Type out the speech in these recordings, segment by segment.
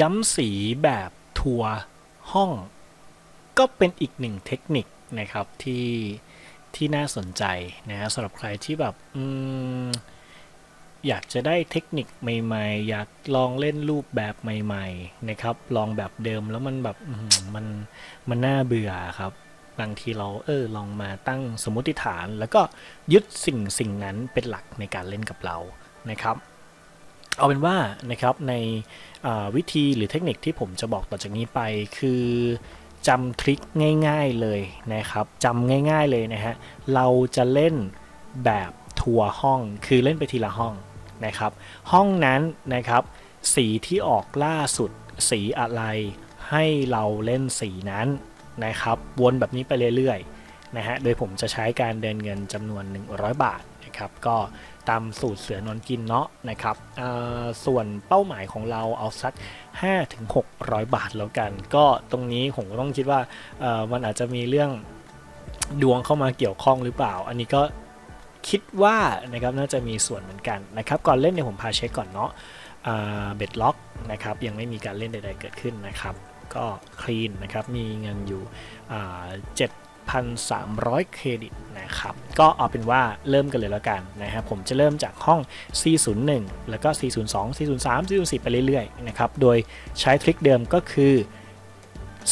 ย้ำสีแบบทัวร์ห้อง ก็เป็นอีกหนึ่งเทคนิคนะครับที่ที่น่าสนใจนะสำหรับใครที่แบบออยากจะได้เทคนิคใหม่ ๆ อยากลองเล่นรูปแบบใหม่ ๆ นะครับ ลองแบบเดิมแล้วมันแบบมันมันน่าเบื่อครับ บางทีเราเออลองมาตั้งสมมติฐาน แล้วก็ยึดสิ่งสิ่งนั้นเป็นหลักในการเล่นกับเรานะครับ เอาเป็นว่านะครับในวิธีหรือเทคนิคที่ผมจะบอกต่อจากนี้ไป คือจำทริคง่ายๆเลยนะครับจำง่ายๆเลยนะฮะเราจะเล่นแบบทัวร์ห้องคือเล่นไปทีละห้องนะครับ ห้องนั้นนะครับ สีที่ออกล่าสุดสีอะไร ให้เราเล่นสีนั้นนะครับ วนแบบนี้ไปเรื่อยๆนะฮะโดยผมจะใช้การเดินเงินจำนวน 100 บาท นะครับ ก็ตามสูตรเสือนอนกินเนาะนะครับส่วนเป้าหมายของเราเอาสัก 5-600 บาทแล้วกัน ก็ตรงนี้ผมก็ต้องคิดว่ามันอาจจะมีเรื่องดวงเข้ามาเกี่ยวข้องหรือเปล่า อันนี้ก็คิดว่านะครับน่าจะมีส่วนเหมือนกันนะครับ ก่อนเล่นเนี่ยผมพาเช็คก่อนเนาะเบ็ดล็อกนะครับยังไม่มีการเล่นใด ๆ เกิดขึ้นนะครับ ก็คลีนนะครับมีเงินอยู่อ่า 7,300 เครดิตนะครับ ก็เอาเป็นว่าเริ่มกันเลยแล้วกันนะครับ ผมจะเริ่มจากห้อง C01 แล้วก็ C02 C03 C04 ไปเรื่อยๆ นะครับ โดยใช้ทริคเดิมก็คือ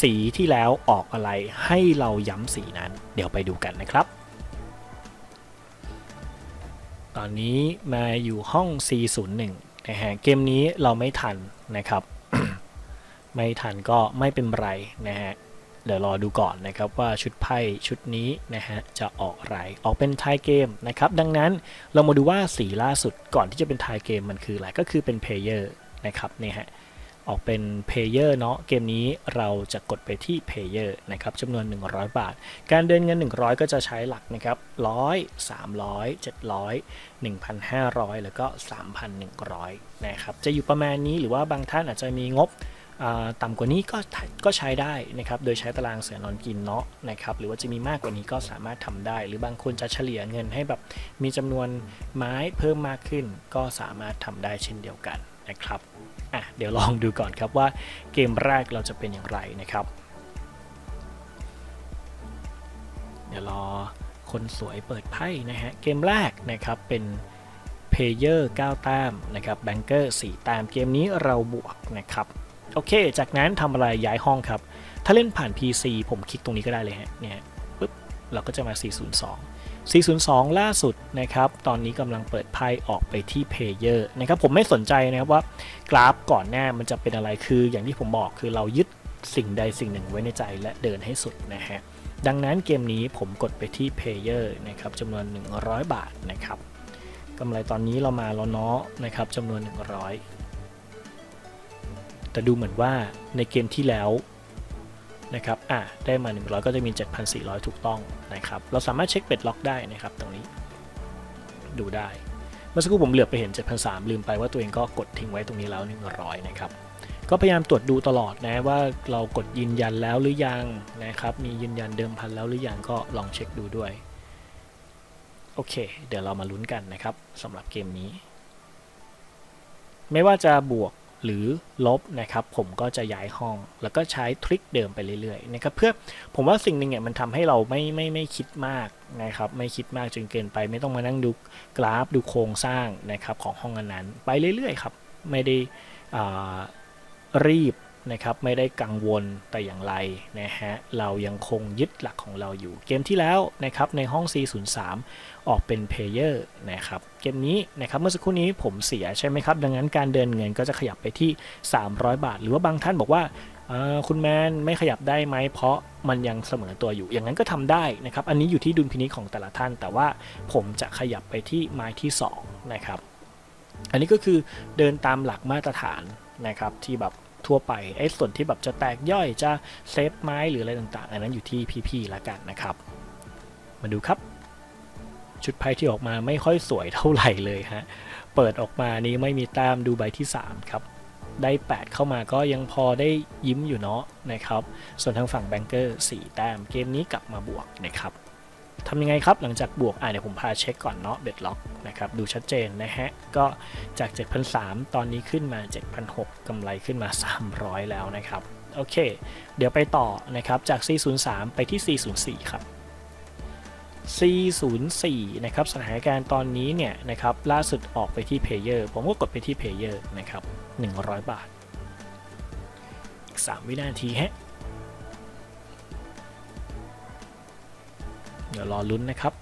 สีที่แล้วออกอะไรให้เราย้ำสีนั้น เดี๋ยวไปดูกันนะครับ ตอนนี้มาอยู่ห้อง C01 นะฮะ เกมนี้เราไม่ทันนะครับ ไม่ทันก็ไม่เป็นไรนะฮะ เดี๋ยวรอดูก่อนนะครับว่าชุดไพ่ชุดนี้นะฮะจะออกอะไรออกเป็นทายเกมนะครับดังนั้นเรามาดูว่าสีล่าสุดก่อนที่จะเป็นทายเกมมันคืออะไรก็คือเป็นเพลเยอร์นะครับเนี่ยฮะออกเป็นเพลเยอร์เนาะเกมนี้เราจะกดไปที่เพลเยอร์นะครับจำนวน 100 บาท การเดินเงิน 100 ก็จะใช้หลักนะครับ100 300 700 1,500 แล้วก็ 3,100 นะครับ จะอยู่ประมาณนี้หรือว่าบางท่านอาจจะมีงบ ต่ำกว่านี้ก็ก็ใช้ได้นะครับ โดยใช้ตารางเสือนอนกินเนาะนะครับ หรือว่าจะมีมากกว่านี้ก็สามารถทำได้ หรือบางคนจะเฉลี่ยเงินให้แบบมีจำนวนไม้เพิ่มมากขึ้น ก็สามารถทำได้เช่นเดียวกันนะครับอะเดี๋ยวลองดูก่อนครับว่าเกมแรกเราจะเป็นอย่างไรนะครับ เดี๋ยวรอคนสวยเปิดไพ่นะฮะ เกมแรกนะครับเป็นเพเยอร์9แต้มนะครับแบงเกอร์4แต้มเกมนี้เราบวกนะครับ โอเค จากนั้นทำอะไรย้ายห้องครับ ถ้าเล่นผ่าน PC ผมคลิกตรงนี้ก็ได้เลยฮะ เนี่ยปุ๊บ เราก็จะมา 402 402 ล่าสุดนะครับ ตอนนี้กำลังเปิดไพ่ออกไปที่เพเยอร์นะครับ ผมไม่สนใจนะครับว่ากราฟก่อนหน้ามันจะเป็นอะไร คืออย่างที่ผมบอกคือเรายึดสิ่งใดสิ่งหนึ่งไว้ในใจและเดินให้สุดนะฮะ ดังนั้นเกมนี้ผมกดไปที่ Player นะครับจำนวน 100 บาทนะครับกำไรตอนนี้เรามาแล้วเนาะนะครับจำนวน 100 แต่ดูเหมือนว่าในเกมที่แล้วนะครับอะได้มา 100 ก็จะมี 7,400 ถูกต้องนะครับ เราสามารถเช็คเบ็ดล็อกได้นะครับตรงนี้ ดูได้ เมื่อสักครู่ผมเหลือบไปเห็น 7,300 ลืมไปว่าตัวเองก็กดทิ้งไว้ตรงนี้แล้ว 100 นะครับ ก็พยายามตรวจดูตลอดนะว่าเรากดยืนยันแล้วหรือยังนะครับ มียืนยันเดิมพันแล้วหรือยังก็ลองเช็คดูด้วย โอเค เดี๋ยวเรามาลุ้นกันนะครับสำหรับเกมนี้ ไม่ว่าจะบวก หรือลบนะครับ ผมก็จะย้ายห้อง แล้วก็ใช้ทริคเดิมไปเรื่อยๆนะครับเพื่อผมว่าสิ่งหนึ่งเนี่ยมันทำให้เราไม่ไม่ไม่คิดมากนะครับ ไม่คิดมากจนเกินไป ไม่ต้องมานั่งดูกราฟดูโครงสร้างนะครับของห้องนั้นๆไปเรื่อยๆครับ ไม่ได้รีบ นะครับไม่ได้กังวลแต่อย่างไรนะฮะเรายังคงยึดหลักของเราอยู่ เกมที่แล้วนะครับในห้อง C03 ออกเป็นเพลเยอร์นะครับเกมนี้นะครับเมื่อสักครู่นี้ผมเสียใช่ไหมครับ ดังนั้นการเดินเงินก็จะขยับไปที่ 300 บาท หรือว่าบางท่านบอกว่าคุณแมนไม่ขยับได้ไหมเพราะมันยังเสมอตัวอยู่ อย่างนั้นก็ทำได้นะครับ อันนี้อยู่ที่ดุลพินิจของแต่ละท่าน แต่ว่าผมจะขยับไปที่ไม้ที่สองนะครับ อันนี้ก็คือเดินตามหลักมาตรฐานนะครับที่แบบ ทั่วไปไอ้ส่วนที่แบบจะแตกย่อยจะเซฟไม้หรืออะไรต่างๆ อันนั้นอยู่ที่พี่ๆละกันนะครับ มาดูครับ ชุดไพ่ที่ออกมาไม่ค่อยสวยเท่าไหร่เลยฮะเปิดออกมานี้ไม่มีแต้มดูใบที่ 3 ครับ ได้ 8 เข้ามาก็ยังพอได้ยิ้มอยู่เนาะนะครับ ส่วนทางฝั่งแบงเกอร์4แต้มเกมนี้กลับมาบวกนะครับ ทำยังไงครับหลังจากบวกอ่าเดี๋ยวผมพาเช็คก่อนเนาะเบ็ดล็อกนะครับดูชัดเจนนะฮะ ก็จาก7,300ตอนนี้ขึ้นมา7,600กำไรขึ้นมา 300 แล้วนะครับ โอเค เดี๋ยวไปต่อนะครับจาก 403 ไปที่ 404 ครับ 404 นะครับสถานการณ์ตอนนี้เนี่ยนะครับล่าสุดออกไปที่ Payer ผมก็กดไปที่ Payer นะครับ 100 บาท 3 วินาทีฮะ ดี๋ยวรอลุ้นนะครับ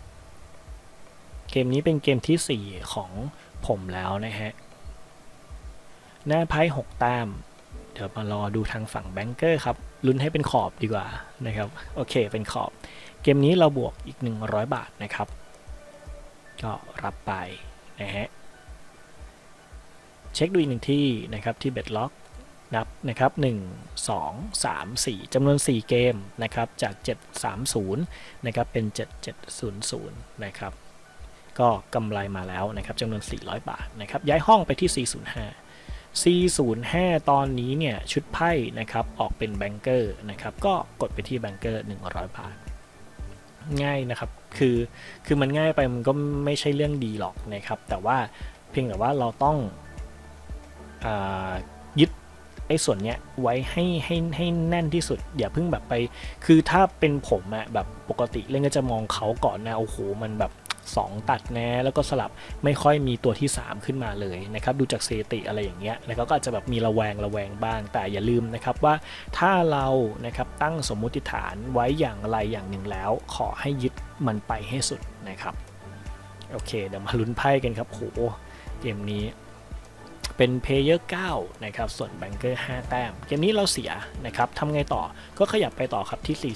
เกมนี้เป็นเกมทีสี่ 4 ของผมแล้วนะฮะ หน้าไพ่6แต้ม เดี๋ยวมารอดูทางฝั่งแบงเกอร์ครับ ลุ้นให้เป็นขอบดีกว่านะครับ โอเค เป็นขอบ เกมนี้เราบวกอีก 100 บาทนะครับ ก็รับไปนะฮะ เช็คดูอีกหนึ่งที่นะครับที่เบ็ดล็อก นับนะครับ 1 2 3 4จำนวน 4 เกมนะครับจาก 730นะครับเป็น 7700นะครับก็กำไรมาแล้วนะครับจำนวน 400 บาทนะครับย้ายห้องไปที่ 405 405 ตอนนี้เนี่ยชุดไพ่นะครับออกเป็นแบงเกอร์นะครับก็กดไปที่แบงเกอร์ 100 บาท ง่ายนะครับคือคือมันง่ายไปมันก็ไม่ใช่เรื่องดีหรอกนะครับ แต่ว่าเพียงแต่ว่าเราต้องอา ไอ้ส่วนเนี้ยไว้ให้ให้ให้แน่นที่สุด อย่าเพิ่งแบบไป คือถ้าเป็นผมอะแบบปกติเล่นก็จะมองเขาก่อนนะโอ้โหมันแบบ 2 ตัดแนะแล้วก็สลับไม่ค่อยมีตัวที่ 3 ขึ้นมาเลยนะครับดูจากสถิติอะไรอย่างเงี้ยแล้วก็อาจจะแบบมีระแวงระแวงบ้าง แต่อย่าลืมนะครับว่าถ้าเรานะครับตั้งสมมุติฐานไว้อย่างไรอย่างหนึ่งแล้ว ขอให้ยึดมันไปให้สุดนะครับโอเคเดี๋ยวมาลุ้นไพ่กันครับโหเกมนี้ เป็นเพลเยอร์9นะครับ ส่วนแบงเกอร์5แต้ม เกมนี้เราเสียนะครับทำไงต่อ ก็ขยับไปต่อครับที่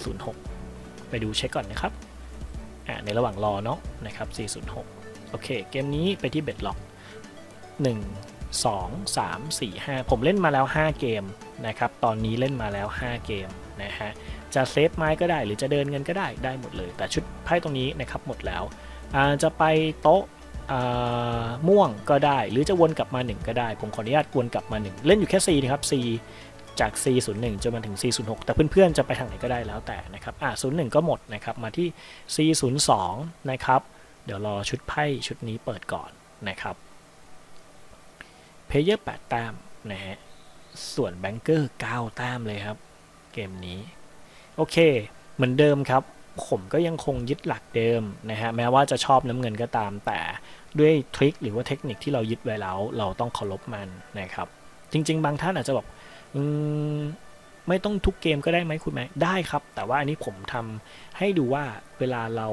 406 ไปดูเช็คก่อนนะครับอ่าในระหว่างรอเนาะนะครับ 406 โอเค เกมนี้ไปที่เบ็ดล็อก 1 2 3 4 5 ผมเล่นมาแล้ว 5 เกมนะครับ ตอนนี้เล่นมาแล้ว 5 เกมนะฮะ จะเซฟไม้ก็ได้หรือจะเดินเงินก็ได้ได้หมดเลย แต่ชุดไพ่ตรงนี้นะครับหมดแล้วอ่าจะไปโต๊ะ ม่วงก็ได้ หรือจะวนกลับมา 1 ก็ได้ ผมขออนุญาตวนกลับมา 1 เล่นอยู่แค่ C นะครับ C จาก C 0 1จนมาถึง C 0 6แต่เพื่อนๆจะไปทางไหนก็ได้แล้วแต่นะครับอ่า0 1 ก็หมดนะครับมาที่ C 0 2นะครับเดี๋ยวรอชุดไพ่ชุดนี้เปิดก่อนนะครับเพเยอร์8แต้มนะฮะส่วนแบงเกอร์9แต้มเลยครับ เกมนี้ โอเค เหมือนเดิมครับ ผมก็ยังคงยึดหลักเดิมนะฮะแม้ว่าจะชอบน้ำเงินก็ตามแต่ด้วยทริคหรือว่าเทคนิคที่เรายึดไว้แล้ว เราต้องเคารพมันนะครับ จริง ๆ บางท่านอาจจะบอกอมไม่ต้องทุกเกมก็ได้ไหมคุณแม่ได้ครับ แต่ว่าอันนี้ผมทำให้ดูว่าเวลาเรา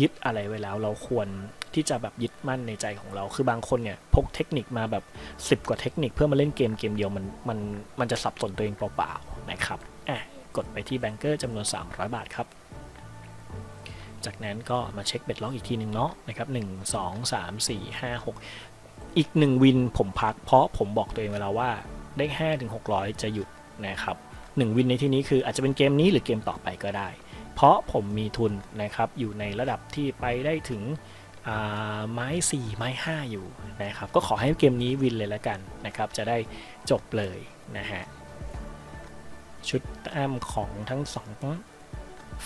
ยึดอะไรไว้แล้ว เราควรที่จะแบบยึดมั่นในใจของเรา คือบางคนเนี่ยพกเทคนิคมาแบบ 10 กว่าเทคนิคเพื่อมาเล่นเกมเกมเดียวมันมันมันจะสับสนตัวเองเปล่าๆนะครับอะกดไปที่แบงเกอร์จำนวน 300 บาทครับ จากนั้นก็มาเช็คเบ็ดล็อกอีกทีหนึ่งเนาะนะครับหนึ่งสองสามสี่ห้าหกอีกหนึ่งวินผมพักเพราะผมบอกตัวเองเวลาว่าได้ห้าถึงหกร้อยจะหยุดนะครับหนึ่งวินในที่นี้คืออาจจะเป็นเกมนี้หรือเกมต่อไปก็ได้ เพราะผมมีทุนนะครับอยู่ในระดับที่ไปได้ถึงไม้ 4 ไม้ 5 อยู่นะครับก็ขอให้เกมนี้วินเลยแล้วกันนะครับจะได้จบเลยนะฮะชุดแต้มของทั้งสอง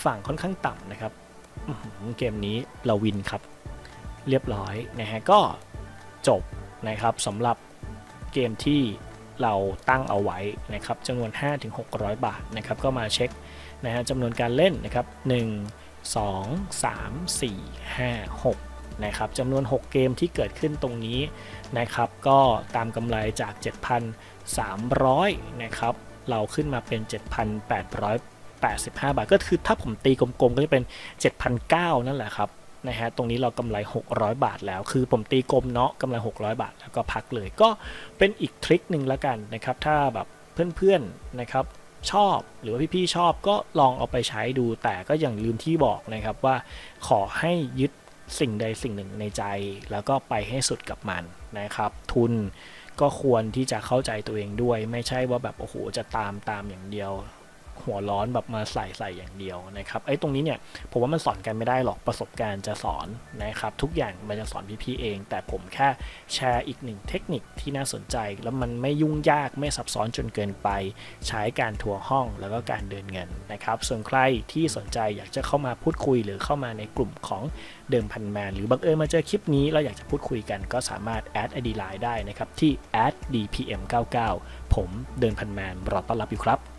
ฝั่งค่อนข้างต่ำนะครับ เกมนี้เราวินครับ เรียบร้อยนะฮะก็จบนะครับสำหรับเกมที่เราตั้งเอาไว้นะครับจำนวน 5-600 บาทนะครับก็มาเช็คนะฮะจำนวนการเล่นนะครับ 1 2 3 4 5 6นะครับจำนวน 6 เกมที่เกิดขึ้นตรงนี้นะครับก็ตามกำไรจาก 7,300นะครับเราขึ้นมาเป็น 7,800 85 บาท ก็คือถ้าผมตีกลมๆ ก็จะเป็น 7,900 นั่นแหละครับนะฮะตรงนี้เรากำไร 600 บาทแล้ว คือผมตีกลมเนาะกำไร 600 บาท แล้วก็พักเลยก็เป็นอีกทริคหนึ่งละกันนะครับ ถ้าแบบเพื่อนๆนะครับชอบหรือว่าพี่ๆชอบก็ลองเอาไปใช้ดูแต่ก็อย่างลืมที่บอกนะครับว่าขอให้ยึดสิ่งใดสิ่งหนึ่งในใจ แล้วก็ไปให้สุดกับมันนะครับ ทุนก็ควรที่จะเข้าใจตัวเองด้วย ไม่ใช่ว่าแบบโอ้โหจะตามตามอย่างเดียว หัวร้อนแบบมาใส่ใส่อย่างเดียวนะครับไอ้ตรงนี้เนี่ยผมว่ามันสอนกันไม่ได้หรอกประสบการณ์จะสอนนะครับทุกอย่างมันจะสอนพี่ๆเอง แต่ผมแค่แชร์อีกหนึ่งเทคนิคที่น่าสนใจ แล้วมันไม่ยุ่งยากไม่ซับซ้อนจนเกินไป ใช้การทัวร์ห้องแล้วก็การเดินเงินนะครับส่วนใครที่สนใจอยากจะเข้ามาพูดคุยหรือเข้ามาในกลุ่มของเดิมพันแมนหรือบังเอิญมาเจอคลิปนี้เราอยากจะพูดคุยกันก็สามารถแอด ID Line ได้นะครับที่ @dpm99 ผมเดินพันแมนรอต้อนรับอยู่ครับ